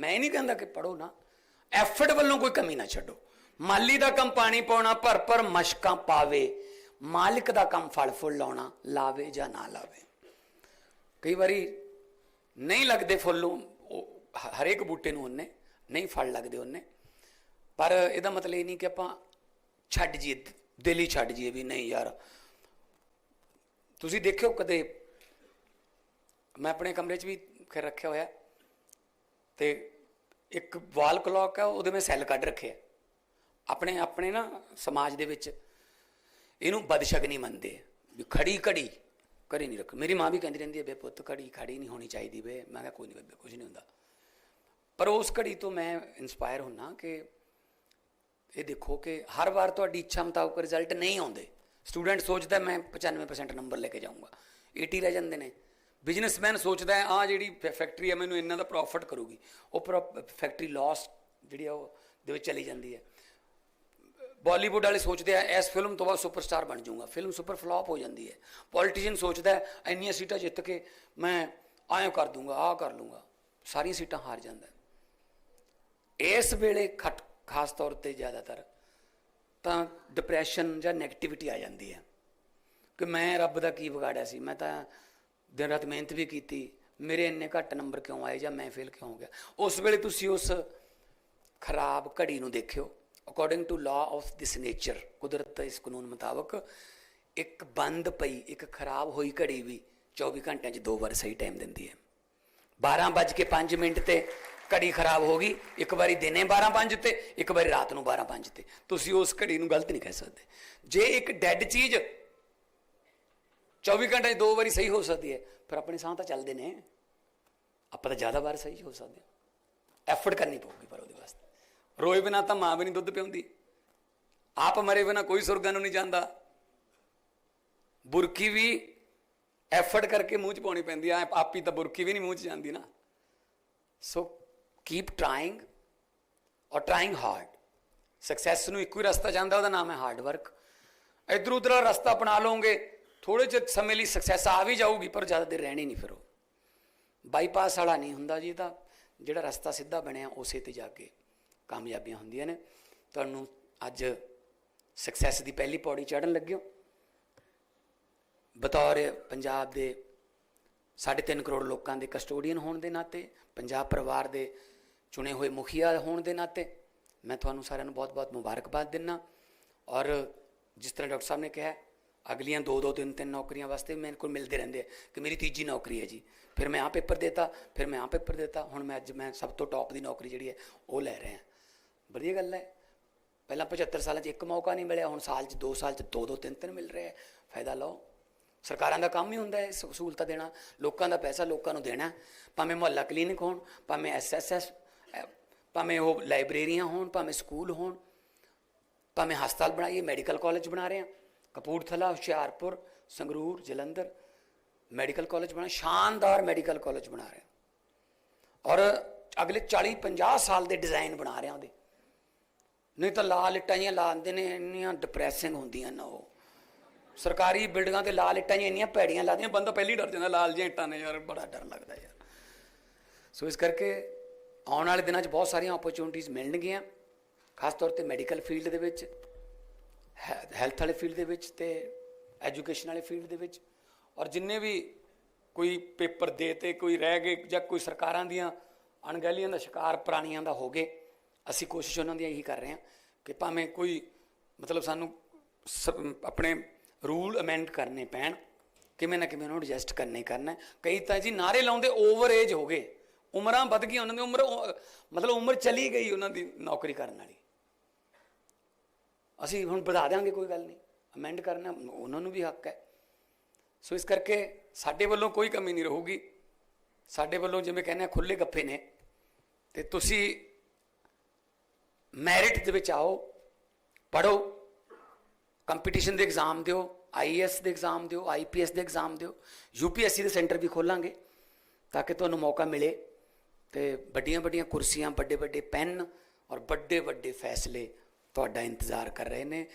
ਮੈਂ ਨਹੀਂ ਕਹਿੰਦਾ ਕਿ ਪੜੋ ਨਾ। ਐਫਰਟ ਵੱਲੋਂ ਕੋਈ ਕਮੀ ਨਾ ਛੱਡੋ। ਮਾਲੀ ਦਾ ਕੰਮ ਪਾਣੀ ਪਾਉਣਾ, ਭਰ ਭਰ ਮਸ਼ਕਾਂ ਪਾਵੇ। ਮਾਲਕ ਦਾ ਕੰਮ ਫਲ ਫੁੱਲ ਲਾਉਣਾ, ਲਾਵੇ ਜਾਂ ਨਾ ਲਾਵੇ। ਕਈ ਵਾਰੀ ਨਹੀਂ ਲੱਗਦੇ ਫੁੱਲ ਉਹ- ਉਹ ਹਰੇਕ ਬੂਟੇ ਨੂੰ ਉਹਨੇ, ਨਹੀਂ ਫਲ ਲੱਗਦੇ ਉਹਨੇ। ਪਰ ਇਹਦਾ ਮਤਲਬ ਇਹ ਨਹੀਂ ਕਿ ਆਪਾਂ ਛੱਡ ਜੀਏ ਦਿਲ ਹੀ ਛੱਡ ਜੀਏ ਵੀ ਨਹੀਂ ਯਾਰ। ਤੁਸੀਂ ਦੇਖਿਓ ਕਦੇ, ਮੈਂ ਆਪਣੇ ਕਮਰੇ 'ਚ ਵੀ ਖੈਰ ਰੱਖਿਆ ਹੋਇਆ। ਤੇ ਇੱਕ ਵਾਲ ਕਲੌਕ ਹੈ ਉਹਦੇ ਮੈਂ ਸੈੱਲ ਕੱਢ ਰੱਖਿਆ। ਆਪਣੇ ਆਪਣੇ ਨਾ ਸਮਾਜ ਦੇ ਵਿੱਚ ਇਹਨੂੰ ਬਦਸ਼ਕ ਨਹੀਂ ਮੰਨਦੇ। ਵੀ ਖੜੀ ਘੜੀ ਕਰੀ ਨਹੀਂ ਰੱਖ। ਮੇਰੀ ਮਾਂ ਵੀ ਕਹਿੰਦੀ ਰਹਿੰਦੀ ਹੈ, ਬੇ ਪੁੱਤ, ਘੜੀ ਖੜੀ ਨਹੀਂ ਹੋਣੀ ਚਾਹੀਦੀ ਬੇ। ਮੈਂ ਕਿਹਾ, ਕੋਈ ਨਹੀਂ ਬੇਬੇ ਕੁਝ ਨਹੀਂ ਹੁੰਦਾ। ਪਰ ਉਸ ਘੜੀ ਤੋਂ ਮੈਂ ਇਨਸਪਾਇਰ ਹੁੰਨਾ ਕਿ ਇਹ ਦੇਖੋ ਕਿ ਹਰ ਵਾਰ ਤੁਹਾਡੀ ਇੱਛਾ ਮੁਤਾਬਕ ਰਿਜ਼ਲਟ ਨਹੀਂ ਆਉਂਦੇ। ਸਟੂਡੈਂਟ ਸੋਚਦਾ ਮੈਂ 95% ਨੰਬਰ ਲੈ ਕੇ ਜਾਊਂਗਾ। 80 ਰਹਿ ਜਾਂਦੇ ਨੇ। ਬਿਜ਼ਨਸਮੈਨ ਸੋਚਦਾ ਹੈ ਆ ਜਿਹੜੀ ਫੈਕਟਰੀ ਹੈ, ਮੈਨੂੰ ਇੰਨਾ ਦਾ ਪ੍ਰੋਫਿਟ ਕਰੂਗੀ। ਉਹ ਫੈਕਟਰੀ ਲਾਸ ਜਿਹੜੀ ਆ ਉਹ ਦੇ ਵਿੱਚ ਚਲੀ ਜਾਂਦੀ ਹੈ। ਬਾਲੀਵੁੱਡ ਵਾਲੇ ਸੋਚਦੇ ਆ, ਇਸ ਫਿਲਮ ਤੋਂ ਬਾਅਦ ਸੁਪਰਸਟਾਰ ਬਣ ਜਾਊਂਗਾ। ਫਿਲਮ ਸੁਪਰ ਫਲॉप ਹੋ ਜਾਂਦੀ ਹੈ। ਪੋਲੀਟੀਸ਼ੀਅਨ ਸੋਚਦਾ ਹੈ, ਇੰਨੀਆਂ ਸੀਟਾਂ ਜਿੱਤ ਕੇ ਮੈਂ ਆਇਓ ਕਰ ਦੂੰਗਾ, ਆਹ ਕਰ ਲੂੰਗਾ ਸਾਰੀਆਂ ਸੀਟਾਂ ਹਾਰ ਜਾਂਦਾ ਇਸ ਵੇਲੇ ਖਟ, ਖਾਸ ਤੌਰ ਤੇ ਜ਼ਿਆਦਾਤਰ ਤਾਂ ਡਿਪਰੈਸ਼ਨ ਜਾਂ 네ਗੇਟਿਵਿਟੀ ਆ ਜਾਂਦੀ ਹੈ ਕਿ ਮੈਂ ਰੱਬ ਦਾ ਕੀ ਵਿਗਾੜਿਆ ਸੀ? ਮੈਂ ਤਾਂ ਦਿਨ ਰਾਤ ਮਿਹਨਤ ਵੀ ਕੀਤੀ, ਮੇਰੇ ਇੰਨੇ ਘੱਟ ਨੰਬਰ ਕਿਉਂ ਆਏ ਜਾਂ ਮੈਂ ਫੇਲ ਕਿਉਂ ਹੋ ਗਿਆ? ਉਸ ਵੇਲੇ ਤੁਸੀਂ ਉਸ ਖਰਾਬ ਘੜੀ ਨੂੰ ਦੇਖਿਓ। According to law of this nature ਕੁਦਰਤ ਦੇ ਇਸ ਕਾਨੂੰਨ ਮੁਤਾਬਕ ਇੱਕ ਬੰਦ ਪਈ, ਇੱਕ ਖਰਾਬ ਹੋਈ ਘੜੀ ਵੀ 24 ਘੰਟਿਆਂ 'ਚ ਦੋ ਵਾਰ ਸਹੀ ਟਾਈਮ ਦਿੰਦੀ ਹੈ। 12 ਵੱਜ ਕੇ 5 ਮਿੰਟ ਤੇ ਘੜੀ ਖਰਾਬ ਹੋ ਗਈ, ਇੱਕ ਵਾਰੀ ਦਿਨੇ 12:05 ਤੇ, ਇੱਕ ਵਾਰੀ ਰਾਤ ਨੂੰ 12:05 ਤੇ। ਤੁਸੀਂ ਉਸ ਘੜੀ ਨੂੰ ਗਲਤ ਨਹੀਂ ਕਹਿ ਸਕਦੇ। ਜੇ ਇੱਕ ਡੈੱਡ ਚੀਜ਼ 24 ਘੰਟੇ 'ਚ ਦੋ ਵਾਰੀ ਸਹੀ ਹੋ ਸਕਦੀ ਹੈ ਪਰ ਆਪਣੀ ਸਾਹ ਤਾਂ ਚੱਲਦੇ ਨੇ ਆਪਾਂ ਤਾਂ ਜ਼ਿਆਦਾ ਵਾਰ ਸਹੀ ਹੋ ਸਕਦੇ ਹਾਂ ਐਫਰਟ ਕਰਨੀ ਪਊਗੀ ਪਰ ਉਹਦੇ ਵਾਸਤੇ ਰੋਏ ਬਿਨਾ ਤਾਂ ਮਾਂ ਵੀ ਨਹੀਂ ਦੁੱਧ ਪਿਉਂਦੀ ਆਪ ਮਰੇ ਬਿਨਾ ਕੋਈ ਸੁਰਗਾਂ ਨੂੰ ਨਹੀਂ ਜਾਂਦਾ ਬੁਰਕੀ ਵੀ ਐਫਰਟ ਕਰਕੇ ਮੂੰਹ 'ਚ ਪਾਉਣੀ ਪੈਂਦੀ ਆ ਆਪੀ ਤਾਂ ਬੁਰਕੀ ਵੀ ਨਹੀਂ ਮੂੰਹ 'ਚ ਜਾਂਦੀ ਨਾ ਸੋ ਕੀਪ ਟਰਾਈਂਗ ਔਰ ਟਰਾਈਂਗ ਹਾਰਡ ਸਕਸੈਸ ਨੂੰ ਇੱਕੋ ਹੀ ਰਸਤਾ ਜਾਂਦਾ ਉਹਦਾ ਨਾਮ ਹੈ ਹਾਰਡ ਵਰਕ ਇਧਰ ਉਧਰ ਰਸਤਾ ਅਪਣਾ ਲਓਗੇ ਥੋੜੇ ਜਿਹੇ ਸਮੇਂ ਲਈ ਸਕਸੈਸ ਆ ਵੀ ਜਾਊਗੀ, ਪਰ ਜ਼ਿਆਦਾ ਦੇਰ ਰਹਿਣੀ ਨਹੀਂ ਫਿਰ ਉਹ। ਬਾਈਪਾਸ ਵਾਲਾ ਨਹੀਂ ਹੁੰਦਾ ਜੀ ਤਾਂ ਜਿਹੜਾ ਰਸਤਾ ਸਿੱਧਾ ਬਣਿਆ, ਉਸੇ ਤੇ ਜਾ ਕੇ ਕਾਮਯਾਬੀਆਂ ਹੁੰਦੀਆਂ ਨੇ। ਤੁਹਾਨੂੰ ਅੱਜ ਸਕਸੈਸ ਦੀ ਪਹਿਲੀ ਪੌੜੀ ਚੜ੍ਹਨ ਲੱਗਿਓ। ਬਤੌਰ ਪੰਜਾਬ ਦੇ 3.5 ਕਰੋੜ ਲੋਕਾਂ ਦੇ ਕਸਟੋਡੀਅਨ ਹੋਣ ਦੇ ਨਾਤੇ, ਪੰਜਾਬ ਪਰਿਵਾਰ ਦੇ ਚੁਣੇ ਹੋਏ ਮੁਖੀਆ ਹੋਣ ਦੇ ਨਾਤੇ, ਮੈਂ ਤੁਹਾਨੂੰ ਸਾਰਿਆਂ ਨੂੰ ਬਹੁਤ-ਬਹੁਤ ਮੁਬਾਰਕਬਾਦ ਦਿੰਨਾ। ਔਰ ਜਿਸ ਤਰ੍ਹਾਂ ਡਾਕਟਰ ਸਾਹਿਬ ਨੇ ਕਿਹਾ ਅਗਲੀਆਂ ਦੋ ਦੋ ਤਿੰਨ ਤਿੰਨ ਨੌਕਰੀਆਂ ਵਾਸਤੇ ਮੇਰੇ ਕੋਲ ਮਿਲਦੇ ਰਹਿੰਦੇ ਆ ਕਿ ਮੇਰੀ ਤੀਜੀ ਨੌਕਰੀ ਹੈ ਜੀ। ਫਿਰ ਮੈਂ ਆਹ ਪੇਪਰ ਦੇਤਾ, ਫਿਰ ਮੈਂ ਆਹ ਪੇਪਰ ਦੇਤਾ, ਹੁਣ ਮੈਂ ਅੱਜ ਮੈਂ ਸਭ ਤੋਂ ਟੌਪ ਦੀ ਨੌਕਰੀ ਜਿਹੜੀ ਹੈ ਉਹ ਲੈ ਰਿਹਾ। ਵਧੀਆ ਗੱਲ ਹੈ। ਪਹਿਲਾਂ 75 ਸਾਲਾਂ 'ਚ ਇੱਕ ਮੌਕਾ ਨਹੀਂ ਮਿਲਿਆ, ਹੁਣ ਸਾਲ 'ਚ 2 ਸਾਲ 'ਚ ਦੋ ਦੋ ਤਿੰਨ ਤਿੰਨ ਮਿਲ ਰਹੇ ਹੈ। ਫਾਇਦਾ ਲਓ। ਸਰਕਾਰਾਂ ਦਾ ਕੰਮ ਹੀ ਹੁੰਦਾ ਹੈ ਸ- ਸਹੂਲਤਾਂ ਦੇਣਾ, ਲੋਕਾਂ ਦਾ ਪੈਸਾ ਲੋਕਾਂ ਨੂੰ ਦੇਣਾ। ਭਾਵੇਂ ਮੁਹੱਲਾ ਕਲੀਨਿਕ ਹੋਣ, ਭਾਵੇਂ ਐਸਐਸਐਸ ਭਾਵੇਂ ਉਹ ਲਾਇਬ੍ਰੇਰੀਆਂ ਹੋਣ, ਭਾਵੇਂ ਸਕੂਲ ਹੋਣ, ਭਾਵੇਂ ਹਸਪਤਾਲ ਬਣਾਈਏ, ਮੈਡੀਕਲ ਕਾਲਜ ਬਣਾ ਰਹੇ ਹਾਂ। ਕਪੂਰਥਲਾ, ਹੁਸ਼ਿਆਰਪੁਰ, ਸੰਗਰੂਰ, ਜਲੰਧਰ ਮੈਡੀਕਲ ਕਾਲਜ ਬਣਾ, ਸ਼ਾਨਦਾਰ ਮੈਡੀਕਲ ਕਾਲਜ ਬਣਾ ਰਹੇ। ਔਰ ਅਗਲੇ 40 50 ਸਾਲ ਦੇ ਡਿਜ਼ਾਈਨ ਬਣਾ ਰਹੇ ਉਹਦੇ। ਨਹੀਂ ਤਾਂ ਲਾਲ ਇੱਟਾਂ ਜਿਹੀਆਂ ਲਾਉਂਦੇ ਨੇ, ਇੰਨੀਆਂ ਡਿਪਰੈਸਿੰਗ ਹੁੰਦੀਆਂ ਨਾ ਉਹ। ਸਰਕਾਰੀ ਬਿਲਡਿੰਗਾਂ ਤੇ ਲਾਲ ਇੱਟਾਂ ਜਿਹੀਆਂ ਇੰਨੀਆਂ ਭੈੜੀਆਂ ਲਾਦੀਆਂ ਬੰਦਾ ਪਹਿਲੀ ਡਰ ਜਾਂਦਾ, ਲਾਲ ਜਿਹੀਆਂ ਇੱਟਾਂ ਨੇ ਯਾਰ, ਬੜਾ ਡਰ ਲੱਗਦਾ ਯਾਰ। ਸੋ ਇਸ ਕਰਕੇ ਆਉਣ ਵਾਲੇ ਦਿਨਾਂ 'ਚ ਬਹੁਤ ਸਾਰੀਆਂ ਓਪਰਚੁਨਿਟੀਆਂ ਮਿਲਣਗੀਆਂ, ਖਾਸ ਤੌਰ ਤੇ ਮੈਡੀਕਲ ਫੀਲਡ ਦੇ ਵਿੱਚ। ਹੈਲਥ ਵਾਲੇ ਫੀਲਡ ਦੇ ਵਿੱਚ ਤੇ ਐਜੂਕੇਸ਼ਨ ਵਾਲੇ ਫੀਲਡ ਦੇ ਵਿੱਚ ਔਰ ਜਿੰਨੇ ਵੀ ਕੋਈ ਪੇਪਰ ਦੇ ਤੇ ਕੋਈ ਰਹਿ ਗਏ ਜਾਂ ਕੋਈ ਸਰਕਾਰਾਂ ਦੀਆਂ ਅਣਗਹਿਲੀਆਂ ਦਾ ਸ਼ਿਕਾਰ ਪ੍ਰਾਣੀਆਂ ਦਾ ਹੋ ਗਏ, ਅਸੀਂ ਕੋਸ਼ਿਸ਼ ਉਹਨਾਂ ਦੀ ਇਹੀ ਕਰ ਰਹੇ ਹਾਂ ਕਿ ਭਾਵੇਂ ਕੋਈ ਮਤਲਬ ਸਾਨੂੰ ਸ- ਆਪਣੇ ਰੂਲ ਅਮੈਂਡ ਕਰਨੇ ਪੈਣ, ਕਿਵੇਂ ਨਾ ਕਿਵੇਂ ਉਹਨੂੰ ਐਡਜਸਟ ਕਰਨੇ ਹੀ। ਕਰਨਾ ਕਈ ਤਾਂ ਜੀ ਨਾਰੇ ਲਾਉਂਦੇ ਓਵਰ ਏਜ ਹੋ ਗਏ, ਉਮਰਾਂ ਵੱਧ ਗਈਆਂ ਉਹਨਾਂ ਦੀ, ਉਮਰ ਮਤਲਬ ਉਮਰ ਚਲੀ ਗਈ ਉਹਨਾਂ ਦੀ ਨੌਕਰੀ ਕਰਨ ਵਾਲੀ। ਅਸੀਂ ਹੁਣ ਵਧਾ ਦਿਆਂਗੇ, ਕੋਈ ਗੱਲ ਨਹੀਂ। ਅਮੈਂਡ ਕਰਨਾ, ਉਹਨਾਂ ਨੂੰ ਵੀ ਹੱਕ ਹੈ। ਸੋ ਇਸ ਕਰਕੇ ਸਾਡੇ ਵੱਲੋਂ ਕੋਈ ਕਮੀ ਨਹੀਂ ਰਹੂਗੀ। ਸਾਡੇ ਵੱਲੋਂ ਜਿਵੇਂ ਕਹਿੰਦੇ ਆ ਖੁੱਲੇ ਗੱਫੇ ਨੇ। ਤੇ ਤੁਸੀਂ ਮੈਰਿਟ ਦੇ ਵਿੱਚ ਆਓ ਪੜੋ ਕੰਪੀਟੀਸ਼ਨ ਦੇ ਐਗਜ਼ਾਮ ਦਿਓ ਆਈਐਸ ਦੇ ਐਗਜ਼ਾਮ ਦਿਓ ਆਈਪੀਐਸ ਦੇ ਐਗਜ਼ਾਮ ਦਿਓ। ਯੂਪੀਐਸਸੀ ਦੇ ਸੈਂਟਰ ਵੀ ਖੋਲਾਂਗੇ, ਤਾਂ ਕਿ ਤੁਹਾਨੂੰ ਮੌਕਾ ਮਿਲੇ। ਤੇ ਵੱਡੀਆਂ ਵੱਡੀਆਂ ਕੁਰਸੀਆਂ ਵੱਡੇ ਵੱਡੇ ਪੈਨ ਔਰ ਵੱਡੇ ਵੱਡੇ ਫੈਸਲੇ ਤੁਹਾਡਾ ਇੰਤਜ਼ਾਰ ਕਰ ਰਹੇ ਨੇ।